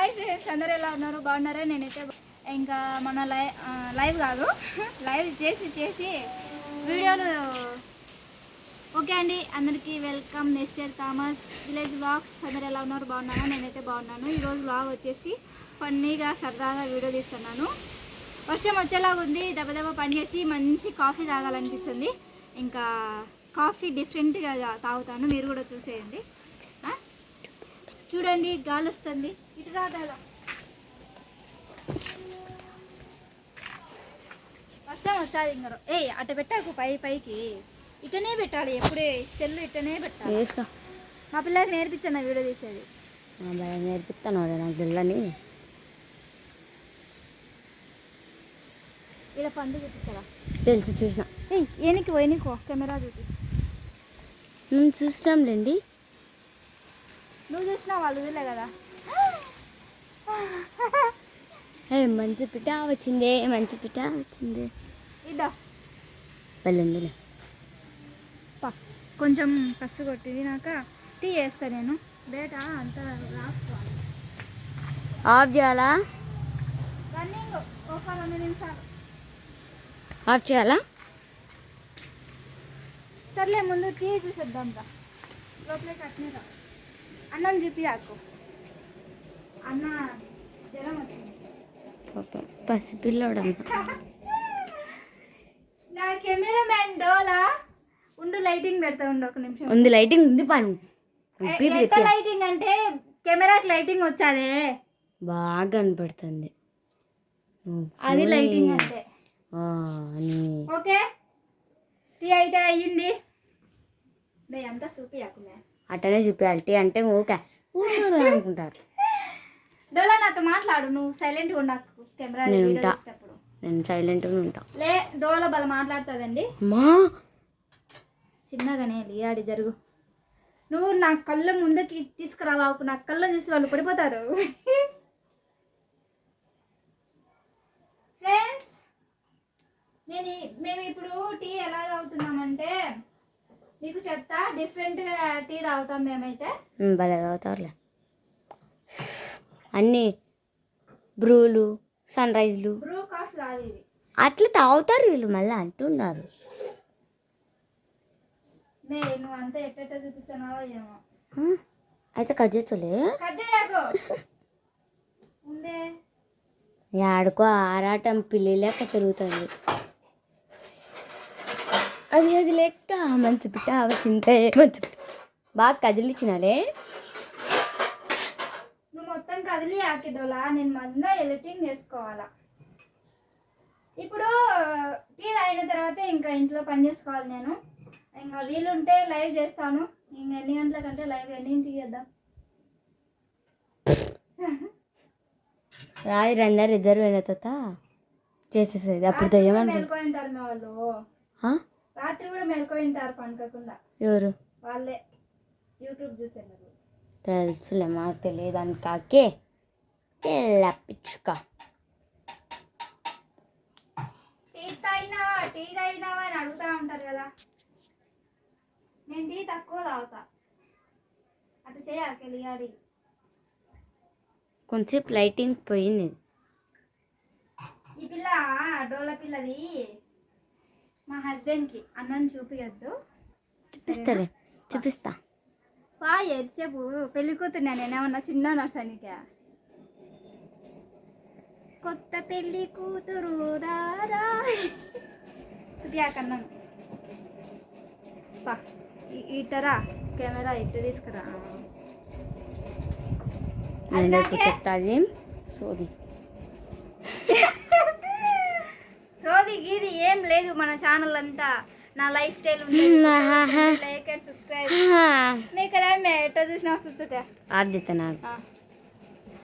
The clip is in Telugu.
హాయ్ ఫ్రెండ్స్ అందరూ ఎలా ఉన్నారు? బాగున్నారా? నేనైతే ఇంకా మన లైవ్ లైవ్ కాదు. లైవ్ చేసి చేసి వీడియోలు ఓకే అండి అందరికీ welcome. Nestor Thomas village blogs అందరు ఎలా ఉన్నారు? బాగున్నారా? నేనైతే బాగున్నాను. ఈరోజు బ్లాగ్ వచ్చేసి ఫన్నీగా సరదాగా వీడియో తీస్తున్నాను. వర్షం వచ్చేలాగా ఉంది. దెబ్బ దెబ్బ పని చేసి మంచి కాఫీ తాగాలనిపించింది. ఇంకా కాఫీ డిఫరెంట్గా తాగుతాను. మీరు కూడా చూసేయండి. చూడండి గాలి వస్తుంది ఇటు రాదా వర్షం వచ్చాది ఇంకా ఏ అట్ట పెట్టాకు పై పైకి. ఇటనే పెట్టాలి ఎప్పుడే సెల్లు ఇటనే పెట్టాలి. వేసుకో. మా పిల్లలకి నేర్పించాను వీడియో తీసేది. నేర్పిస్తాను నాకు పిల్లని ఇలా పండు చూపించాలా తెలుసు చూసిన. ఏనికి పోయినకో కెమెరా చూపి. మేము చూసినాంలేండి. నువ్వు చూసినా వాళ్ళు చూడలే కదా? ఏ మంచి పిట్ట వచ్చింది మంచి పిట్ట వచ్చింది. ఇద్దా వెళ్ళిందిలే పా. కొంచెం కసు కొట్టినాక టీ వేస్తా నేను. బేట అంతా ఆఫ్ చేయాలా? రన్నింగ్ ఒక రెండు నిమిషాలు. ఆఫ్ చేయాలా? సర్లే ముందు టీ చూసేద్దాం రా. లోపలే కట్టినరా అన్నం చూపియాకు అన్న జ్వరం వచ్చింది. ఓకే పసిపిల్లోడంత నా కెమెరామ్యాన్ డోలా? ఉండు లైటింగ్ పెడతా ఉండు ఒక నిమిషం. ఉంది లైటింగ్ ఉంది పని. ఎంత లైటింగ్ అంటే కెమెరాకి లైటింగ్ వచ్చాదే? బాగా కనపడుతుంది. అది లైటింగ్ అంటే. ఓకే? టీ అయితే అయ్యింది. మే అంతా చూపియాకులే అట్టనే చూపించాలి టీ అంటే ఓకే అనుకుంటారు. డోలా నాతో మాట్లాడు. నువ్వు సైలెంట్గా ఉండకు కెమెరా నేను ఉంటా. నేను సైలెంట్గా ఉంటా. లే డోలా బల మాట్లాడుతుందండి. మా చిన్నగానే లియాడి జరుగు. నువ్వు నా కళ్ళ ముందుకి తీసుకురావాకు నా కళ్ళ చూసి వాళ్ళు పడిపోతారు. ఫ్రెండ్స్ నేను మేము ఇప్పుడు టీ ఎలా తాగుతున్నామంటే మీకు చెప్తా డిఫరెంట్గా టీ తాగుతాం మేమైతే. భలే తాగుతారులే. అన్నీ బ్రూలు సన్ రైజ్లు. బ్రూ కాఫీ కాదు ఇది. అట్లా తాగుతారు వీళ్ళు మళ్ళీ అంటున్నారు నే నువ్వు అంతా ఎట్టెట్ట చూపించానావో ఏమో. అయితే కట్ చేస్తలే? కట్ చేయకు. ఉండే ఆడుకో ఆరాటం పిల్లి లెక్క తిరుగుతుంది అది అది లెక్క. మంచి పిట్ట వచ్చిందే మంచి పిట్ట. బాగా కదిలిచ్చినాలే. నువ్వు మొత్తం కదిలి ఆకిదోలా? నేను మంద ఎడిటింగ్ చేసుకోవాలా? ఇప్పుడు టీ తాగిన తర్వాత ఇంకా ఇంట్లో పని చేసుకోవాలి నేను. ఇంకా వీలుంటే లైవ్ చేస్తాను. ఇంకా ఎన్ని గంటలకంటే లైవ్ ఎన్నింటికి చేద్దాం? రాయి అందరు ఇద్దరు అయిన తర్వాత చేసేసేది. అప్పుడు దయ్యం అనుకో మెలుకొని ఉంటారు మా వాళ్ళు? రాత్రి కూడా మెలుకొని ఉంటారు పండుకోకుండా. ఎవరు? వాళ్ళే యూట్యూబ్ చూసారు తెలుసులే మాకు తెలియదాని కాకే తెల్ల పిచ్చుక. టీ తాగినావా? టీ తాగినావా అని అడుగుతా ఉంటారు కదా. నేను టీ తక్కువ తాగుతా. అటు చేయాలి లియాడి కొంచెం లైటింగ్ పోయింది. ఈ పిల్ల డోల పిల్లది. మా హస్బెండ్కి అన్నం చూపించద్దు చూపిస్తాలే చూపిస్తా. బా ఎంతసేపు పెళ్ళి కూతురు నేనేమన్నా చిన్న నర్సనికా? కొత్త పెళ్ళి కూతురు రారా? పా ఈ- ఇటరా కెమెరా ఇటు తీసుకురా? చెప్తాది. సోది గీది ఏం లేదు మన ఛానల్ అంతా నా lifestyle like and subscribe నీ కదా మే ఎట్టో చూసినా చూస్తే ఆద్యత నాకు.